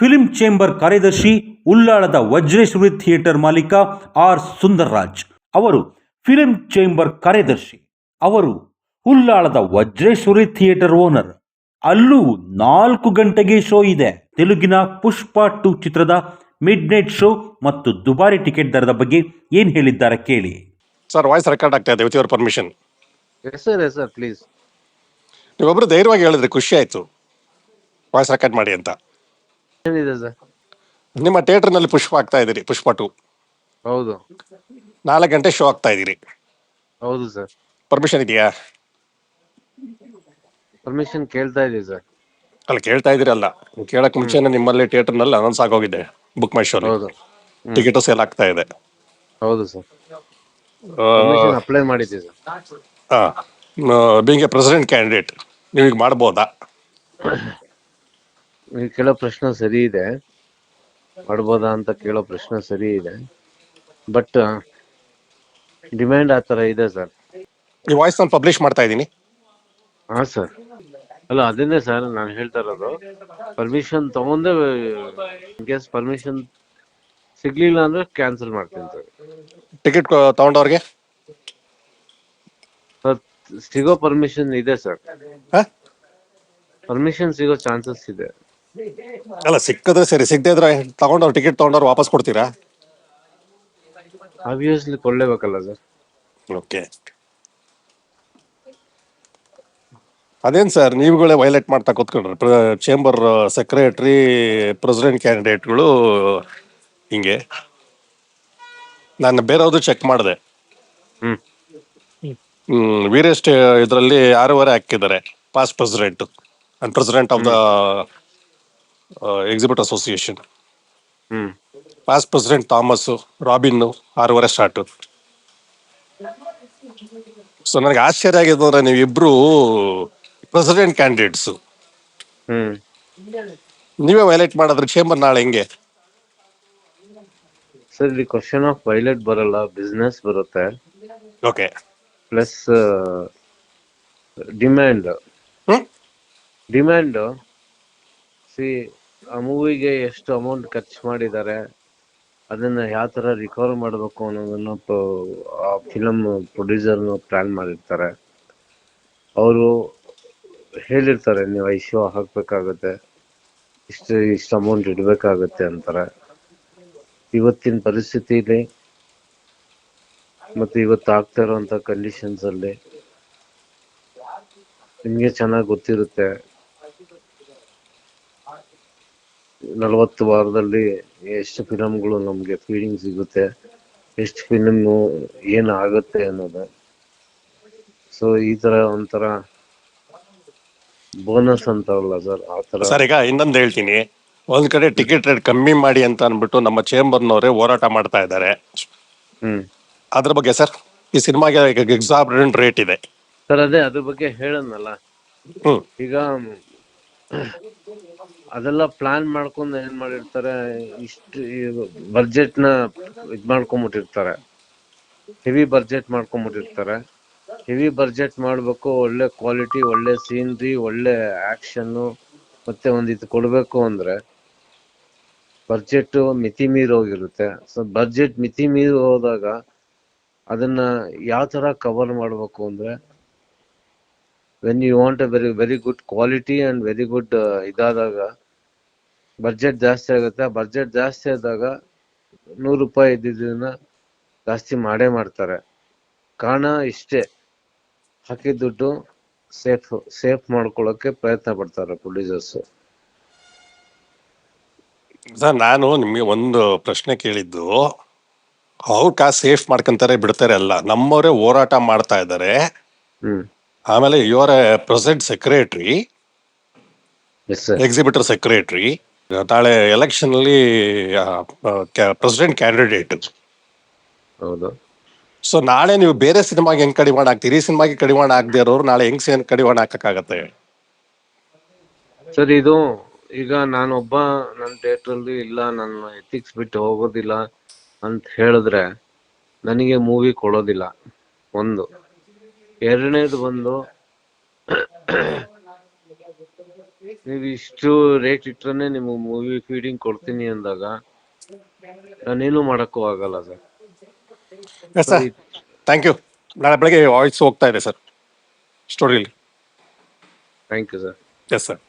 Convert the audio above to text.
Film chamber ಕಾರ್ಯದರ್ಶಿ ಉಳ್ಳಾಳದ Vajreshwari theatre ಮಾಲೀಕ ಆರ್ ಸುಂದರ್ರಾಜ್. ಅವರು ಫಿಲ್ಮ್ ಚೇಂಬರ್ ಕಾರ್ಯದರ್ಶಿ. ಅವರು ಉಳ್ಳಾಳದ ವಜ್ರೇಶ್ವರಿ ಥಿಯೇಟರ್ ಓನರ್. ಅಲ್ಲೂ ನಾಲ್ಕು ಗಂಟೆಗೆ ಶೋ ಇದೆ. ತೆಲುಗಿನ ಪುಷ್ಪ ಟು ಚಿತ್ರದ ಮಿಡ್ ನೈಟ್ ಶೋ ಮತ್ತು ದುಬಾರಿ ಟಿಕೆಟ್ ದರದ ಬಗ್ಗೆ ಏನ್ ಹೇಳಿದ್ದಾರೆ ಕೇಳಿ. ಸರ್ ವಾಯ್ಸ್ ರೆಕಾರ್ಡ್ ಆಗ್ತಾ ಇದೆ with your permission yes sir yes sir please ನೀವೊಬ್ರು ಧೈರ್ಯವಾಗಿ ಹೇಳಿದ್ರೆ ಖುಷಿ ಆಯ್ತು. ವಾಯ್ಸ್ ರೆಕಾರ್ಡ್ ಮಾಡಿ ಅಂತ. ಏನಿದೆ ಸರ್ ನಿಮ್ಮ ಥಿಯೇಟರ್ನಲ್ಲಿ ಪುಷ್ಪ ಆಗ್ತಾ ಇದ್ದೀರಿ ಪುಷ್ಪ ಟು ಹೌದು. ನಾಲ್ಕು ಗಂಟೆ ಶೋ ಆಗ್ತಾ ಇದ್ದೀರಿ. ಹೌದು ಸರ್. ಪರ್ಮಿಷನ್ ಇದೆಯಾ? ಪರ್ಮಿಷನ್ ಕೇಳ್ತಾ ಇದೀವಿ ಸರ್. ಅಲ್ಲ ಕೇಳ್ತಾ ಇದ್ದೀರಲ್ಲ ನೀವು ಕೇಳಕ್ ಮುಂಚೆನೆ ನಿಮ್ಮಲ್ಲಿ ಥಿಯೇಟರ್ನಲ್ಲಿ ಅನೌನ್ಸ್ ಆಗೋಗಿದೆ ಬುಕ್ ಮೈ ಶೋ ಹೌದು. ಟಿಕೆಟ್ ಸೇಲ್ ಆಗ್ತಾ ಇದೆ. ಹೌದು ಸರ್. ಪರ್ಮಿಷನ್ ಅಪ್ಲೈ ಮಾಡಿದ್ದೀವಿ sir. Being a president candidate ನೀವೀಗ ಮಾಡ್ಬೋದಾ? ನೀವು ಕೇಳೋ ಪ್ರಶ್ನೆ ಸರಿ ಇದೆ. ಮಾಡ್ಬೋದಾ ಅಂತ ಕೇಳೋ ಪ್ರಶ್ನೆ ಸರಿ ಇದೆ. ಬಟ್ ಡಿಮ್ಯಾಂಡ್ ಆ ಥರ ಇದೆ ಸರ್. ಈ ವಾಯ್ಸ್ ನಾನು ಪಬ್ಲಿಷ್ ಮಾಡ್ತಾ ಇದ್ದೀನಿ. ಹಾ ಸರ್. ಅಲ್ಲ ಅದನ್ನೇ ಸರ್ ನಾನು ಹೇಳ್ತಾ ಇರೋದು. ಪರ್ಮಿಷನ್ ತಗೊಂಡೆ ಗೆಸ್ ಪರ್ಮಿಷನ್ ಸಿಗ್ಲಿಲ್ಲ ಅಂದ್ರೆ ಕ್ಯಾನ್ಸಲ್ ಮಾಡ್ತೀನಿ ಸರ್. ಟಿಕೆಟ್ ತಗೊಂಡವ್ರಿಗೆ? ಸರ್ ಸಿಗೋ ಪರ್ಮಿಷನ್ ಇದೆ ಸರ್. ಹಾ? ಪರ್ಮಿಷನ್ ಸಿಗೋ ಚಾನ್ಸಸ್ ಇದೆ. ಅಲ್ಲ ಸಿಕ್ಕಿದ್ರೆ ಸರಿ. ಸಿಗದೇ ಇದ್ರೆ ತಗೊಂಡವ್ರು ಟಿಕೆಟ್ ತಗೊಂಡವ್ರು ವಾಪಸ್ ಕೊಡ್ತೀರಾ? ಆಬ್ವಿಯಸ್ಲಿ ಕೊಡ್ಲೇಬೇಕಲ್ಲ ಸರ್ ಓಕೆ ಅದೇನ್ ಸರ್ ನೀವುಗಳೇ ವೈಲೇಟ್ ಮಾಡ್ತಾ ಕೂತ್ಕೊಂಡ್ರೆ ಚೇಂಬರ್ ಸೆಕ್ರೆಟರಿ ಪ್ರೆಸಿಡೆಂಟ್ ಕ್ಯಾಂಡಿಡೇಟ್ಗಳು ಹಿಂಗೆ. ನಾನು ಬೇರೆಯವ್ರದ್ದು ಚೆಕ್ ಮಾಡಿದೆ. ಹ್ಮ್. ವೀರೇಶ್ ಇದರಲ್ಲಿ ಆರೂವರೆ ಹಾಕಿದ್ದಾರೆ past president and president of the exhibit association hmm. Past president Thomas Robin ಆರೂವರೆ ಸ್ಟಾರ್ಟ್ ಸೊ ನನಗೆ ಆಶ್ಚರ್ಯ ಆಗಿದೆ ಅಂದ್ರೆ ನೀವಿಬ್ರು ಪ್ರೆಸಿಡೆಂಟ್ ಕ್ಯಾಂಡಿಡೇಟ್ಸ್ ಹ್ಮ್. ನೀವೇ ವೈಲೇಟ್ ಮಾಡಿದ್ರೆ ಚೇಂಬರ್ ನಾಳೆ ಹೆಂಗೆ? ಸರ್ ಇಲ್ಲಿ ಕ್ವಶನ್ ಆಫ್ ವೈಲೆಟ್ ಬರಲ್ಲ ಬಿಸ್ನೆಸ್ ಬರುತ್ತೆ. Okay plus demand hmm? Demand ಸಿ ಆ ಮೂವಿಗೆ ಎಷ್ಟು ಅಮೌಂಟ್ ಖರ್ಚು ಮಾಡಿದ್ದಾರೆ, ಅದನ್ನ ಯಾವ ತರ ರಿಕವರ್ ಮಾಡಬೇಕು ಅನ್ನೋದನ್ನ ಆ ಫಿಲಮ್ ಪ್ರೊಡ್ಯೂಸರ್ ಪ್ಲಾನ್ ಮಾಡಿರ್ತಾರೆ. ಅವರು ಹೇಳಿರ್ತಾರೆ, ನೀವು ಐ ಶೋ ಹಾಕ್ಬೇಕಾಗತ್ತೆ, ಇಷ್ಟು ಇಷ್ಟು ಅಮೌಂಟ್ ಇಡಬೇಕಾಗತ್ತೆ ಅಂತಾರೆ. ಇವತ್ತಿನ ಪರಿಸ್ಥಿತಿಲಿ ಮತ್ತೆ ಇವತ್ತು ಆಗ್ತಾ ಇರುವಂತ ಕಂಡೀಷನ್ಸಲ್ಲಿ ನಿಮ್ಗೆ ಚೆನ್ನಾಗಿ ಗೊತ್ತಿರುತ್ತೆ. ನಲವತ್ತು ವಾರದಲ್ಲಿ ಎಷ್ಟು ಫಿಲಮ್ಗಳು ನಮ್ಗೆ ಫೀಲಿಂಗ್ ಸಿಗುತ್ತೆ ಎಷ್ಟು ಫಿಲಮ್ ಏನ್ ಆಗುತ್ತೆ ಅನ್ನೋದು. ಸೊ ಈ ತರ ಒಂಥರ ಬೋನಸ್ ಅಂತಾರಲ್ಲ ಸರ್ ಆ ತರ. ಸರ್ ಈಗ ಇನ್ನೊಂದು ಹೇಳ್ತೀನಿ. ಒಂದ್ ಕಡೆ ಟಿಕೆಟ್ ರೇಟ್ ಕಮ್ಮಿ ಮಾಡಿ ಅಂತ ಅನ್ಬಿಟ್ಟು ನಮ್ಮ ಚೇಂಬರ್ನವರೇ ಹೋರಾಟ ಮಾಡ್ತಾ ಇದ್ದಾರೆ. ಹ್ಮ್. ಅದ್ರ ಬಗ್ಗೆ ಸರ್ ಈ ಸಿನಿಮಾಗೆ ಎಕ್ಸಾಬ್ರೆಂಟ್ ರೇಟ್ ಇದೆ. ಸರ್ ಅದೇ ಅದ್ರ ಬಗ್ಗೆ ಹೇಳದ್ನಲ್ಲ. ಹ್ಮ್. ಈಗ ಅದೆಲ್ಲ ಪ್ಲಾನ್ ಮಾಡ್ಕೊಂಡು ಏನ್ ಮಾಡಿರ್ತಾರೆ, ಇಷ್ಟು ಬಜೆಟ್ನ ಇದ್ ಮಾಡ್ಕೊಂಬಿಟ್ಟಿರ್ತಾರೆ. ಹೆವಿ ಬಜೆಟ್ ಮಾಡ್ಕೊಂಬಿಟ್ಟಿರ್ತಾರೆ. ಹೆವಿ ಬಜೆಟ್ ಮಾಡ್ಬೇಕು, ಒಳ್ಳೆ ಕ್ವಾಲಿಟಿ ಒಳ್ಳೆ ಸೀನ್ರಿ ಒಳ್ಳೆ ಆಕ್ಷನ್ ಮತ್ತೆ ಒಂದ್ ಇದು ಕೊಡ್ಬೇಕು ಅಂದ್ರೆ ಬಜೆಟ್ ಮಿತಿ ಮೀರಿ ಹೋಗಿರುತ್ತೆ. ಸೊ ಬಜೆಟ್ ಮಿತಿ ಮೀರಿ ಹೋದಾಗ ಅದನ್ನ ಯಾವ ತರ ಕವರ್ ಮಾಡ್ಬೇಕು ಅಂದ್ರೆ when you want a very very good quality and very good ಇದಾದಾಗ budget ಜಾಸ್ತಿ ಆಗುತ್ತೆ. ಬಜೆಟ್ ಜಾಸ್ತಿ ಆದಾಗ ನೂರು ರೂಪಾಯಿ ಇದ್ದಿದ್ದನ್ನ ಜಾಸ್ತಿ ಮಾಡೇ ಮಾಡ್ತಾರೆ. ಕಾರಣ ಇಷ್ಟೇ. ಹಾಕಿದ ದುಡ್ಡು ಸೇಫ್ ಸೇಫ್ ಮಾಡ್ಕೊಳ್ಳೋಕೆ ಪ್ರಯತ್ನ ಪಡ್ತಾರೆ ಪ್ರೊಡ್ಯೂಸರ್ಸ್ ಸರ್ ನಾನು ನಿಮಗೆ ಒಂದು ಪ್ರಶ್ನೆ ಕೇಳಿದ್ದು. ಅವ್ರು ಕಾಸು ಸೇಫ್ ಮಾಡ್ಕೊಂತಾರೆ ಬಿಡ್ತಾರೆ ಅಲ್ಲ. ನಮ್ಮವರೇ ಹೋರಾಟ ಮಾಡ್ತಾ ಇದ್ದಾರೆ. ಆಮೇಲೆ your president secretary yes sir exhibitor secretary ನಾಳೆ ಎಲೆಕ್ಷನ್ ಅಲ್ಲಿ ಪ್ರೆಸಿಡೆಂಟ್ ಕ್ಯಾಂಡಿಡೇಟ್ ಹೌದು. ಸೊ ನಾಳೆ ನೀವು ಬೇರೆ ಸಿನಿಮಾಗೆ ಹೆಂಗ್ ಕಡಿವಾಣ ಹಾಕ್ತೀರಿ ಈ ಸಿನಿಮಾಗೆ ಕಡಿವಾಣ ಆಗದೆ ಇರೋರು ನಾಳೆ ಹೆಂಗ್ ಸೇನ್ ಕಡಿವಾಣ ಹಾಕಕ್ಕಾಗತ್ತೆ? ಸರ್ ಇದು ಈಗ ನಾನೊಬ್ಬ ನನ್ನ ಥಿಯೇಟರ್ ಅಲ್ಲಿ ಇಲ್ಲ ನನ್ನ ಎಥಿಕ್ಸ್ ಬಿಟ್ಟು ಹೋಗೋದಿಲ್ಲ ಅಂತ ಹೇಳಿದ್ರೆ ನನಗೆ ಮೂವಿ ಕೊಡೋದಿಲ್ಲ ಒಂದು. ಎರಡನೇದು ಬಂದು ನೀವು ಇಷ್ಟು ರೇಟ್ ಇಟ್ರೆ ನಿಮಗೆ ಮೂವಿ ಫೀಡಿಂಗ್ ಕೊಡ್ತೀನಿ ಅಂದಾಗ ನಾನೇನು ಮಾಡಕ್ಕೂ ಆಗಲ್ಲ sir. Yes sir thank you ನಾಳೆ ಬೆಳಗ್ಗೆ ವಾಯ್ಸ್ ಹೋಗ್ತಾ ಇದೆ sir ಸ್ಟೋರಿಲಿ thank you sir yes sir